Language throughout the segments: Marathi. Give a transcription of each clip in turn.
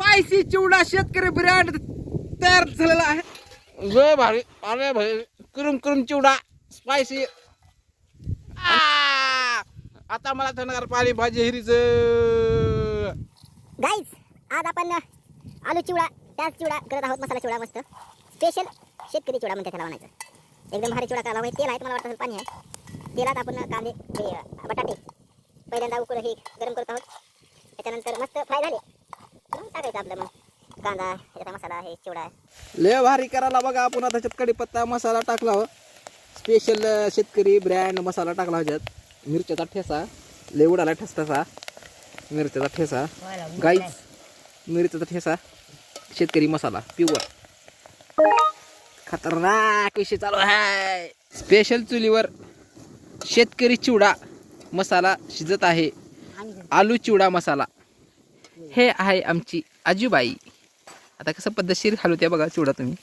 स्पायसी चिवडा शेतकरी ब्रँड तयार झालेला आहे. जय भारी अरे भाई करून करून चिवडा स्पायसी. आता मला थंडगार पाणी भाजी हिरीच. गाईज आज आपण आलू चिवडा त्याच चिवडा करत आहोत मसाला चिवडा मस्त. स्पेशल शेतकरी चिवडा म्हणते त्याला म्हणायचं. एकदम भारी चिवडा काला तेल आहे तुम्हाला वाटत असेल पाणी आहे. तेलात आपण कांदे बटाटे पहिल्यांदा उकळ हे गरम करत आहोत. त्याच्यानंतर मस्त फ्राय झाले. टाकायचं आपलं मग कांदा ह्याचा मसाला हे चिवडा आहे लय भारी करायला बघा आपण आता त्याच्यात कढीपत्ता मसाला टाकला हो. स्पेशल शेतकरी ब्रँड मसाला टाकला ह्याच्यात मिरच्याचा ठेसा लय उडाला ठसताचा मिरच्याचा ठेसा गाईच मिरच्याचा ठेसा शेतकरी मसाला प्युअर खतरनाक विषय चालू आहे. स्पेशल चुलीवर शेतकरी चिवडा मसाला शिजत आहे. आलू चिवडा मसाला. हे आहे आमची आजूबाई. आता कसं पद्धतशीर घालू त्या बघा चिवडा तुम्ही.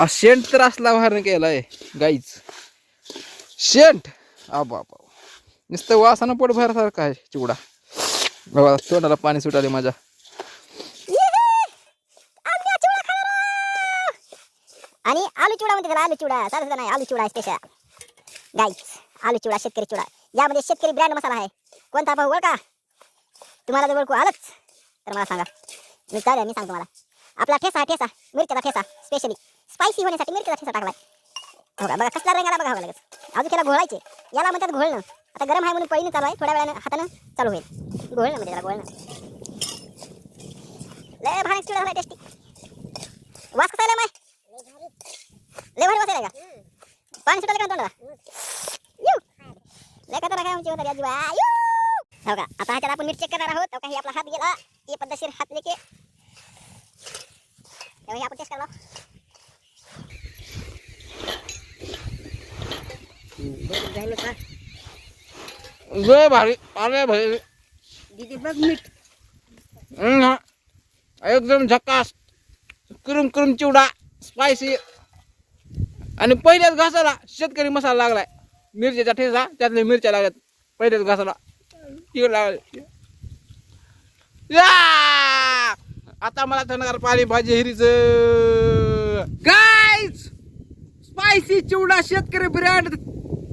आ, शेंट तर असला भार केलाय गाईच. शेंट! आ बाबा. नुसतं वासानं पोट भरसारखा आहे चिवडा. बघा तोंडाला पाणी सुटाले माझ्या. आणि आलू चिवडा म्हणते त्याला आलू चिवडा. साधं नाही? आलू चिवडा स्पेशल गाईच आलू चिवडा शेतकरी चिवडा. यामध्ये शेतकरी ब्रँड मसाला आहे. कोणता पाहू का तुम्हाला जर ओळखू आलंच? तर मला सांगा. मी चालेल मी सांगतो मला आपला ठेसा ठेसा. मिरच्याचा ठेसा स्पेशली स्पायसी होण्यासाठी मिरच्याचा ठेसा टाकलाय. हो का? बघा कसला रंगाला बघावं हो लागेल अजून त्याला घोळायचे. याला म्हणतात घोळणं. आता गरम आहे म्हणून पळीनं चालू आहे. थोड्या वेळानं हातानं चालू होईल. घोळणं म्हणजे त्याला घोळणं. लय भारी चिडा झाला टेस्टी वास कसा आला माय? लय भारी वास आला का? पाणी सुटायला का तोंडाला? यू! लय का काय आमची होता आजोबा. यू! हो का? आता ह्याच्यात आपण मीठ चेक करणार आहोत. हो का? हे आपला हात गेला. हे पद्धतशीर हात लेके. तेव्हा आपण टेस्ट करणार जय भारी अरे भाई दीदी बघ मीठ. हम्म. एकदम झकास करून करून चिवडा स्पायसी आणि पहिल्याच घासाला शेतकरी मसाला लागलाय. मिरच्याचा ठेसा त्यातल्या मिरच्या लागल्यात. पहिल्याच घासाला. तिकडे लागले! आता मला थंडगार पाणी भाजी हिरीच. गाईज स्पायसी चिवडा शेतकरी ब्रँड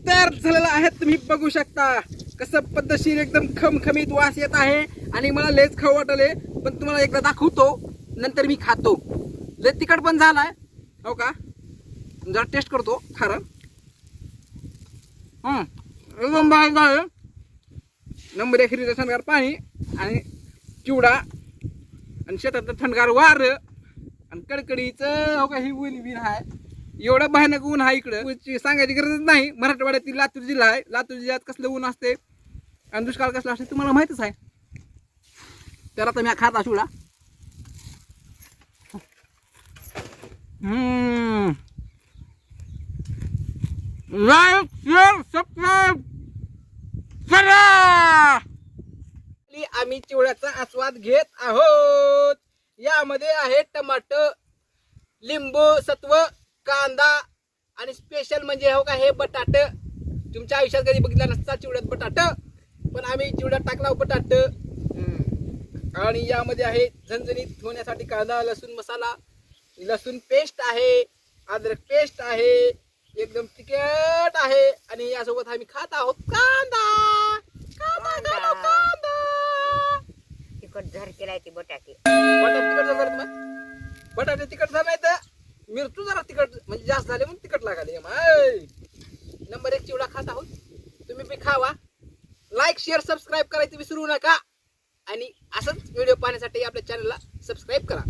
तयार झालेला आहे. तुम्ही बघू शकता कसं पद्धतशीर एकदम खमखमीत वास येत आहे. आणि मला लेच खाऊ वाटले पण तुम्हाला एकदा दाखवतो नंतर मी खातो. लय तिखट पण झालाय. हो का? जरा टेस्ट करतो खरं. हं, एकदम भारी नंबर एक हिरीचं थंडगार पाणी आणि चिवडा आणि शेतात थंडगार वार आणि कडकडीचं हो का ही ऊन बिन आहे एवढं भयानक ऊन आहे इकडं. सांगायची गरजच नाही. मराठवाड्यातील लातूर जिल्हा आहे. लातूर जिल्ह्यात कसलं ऊन असते आणि दुष्काळ कसला असते तुम्हाला माहितच आहे. तर आता मी खाता चिवडा लाईक शेअर सबस्क्राईब करा आम्ही चिवड्याचा आस्वाद घेत आहोत. यामध्ये आहे टमाटर लिंबू सत्व कांदा आणि स्पेशल म्हणजे हो का हे बटाट. तुमच्या आयुष्यात कधी बघितला नसता चिवड्यात बटाट पण आम्ही चिवड्यात टाकला बटाट. आणि यामध्ये आहे झणझणीत होण्यासाठी कांदा लसूण मसाला. लसूण पेस्ट आहे अद्रक पेस्ट आहे एकदम तिखट आहे. आणि यासोबत आम्ही खात आहोत कांदा कांदा. घर झर केलाय ते बटाटे. बटाटे तिखट झालं मग? बटाटे तिखट नाही तर मिरचू जरा तिखट म्हणजे जास्त झाले म्हणून तिखट लागाले माय. नंबर एक चिवडा खात आहोत. तुम्ही बी खावा. लाईक शेअर सबस्क्राईब करायचं विसरू नका. आणि असंच व्हिडिओ पाहण्यासाठी आपल्या चॅनलला सबस्क्राईब करा.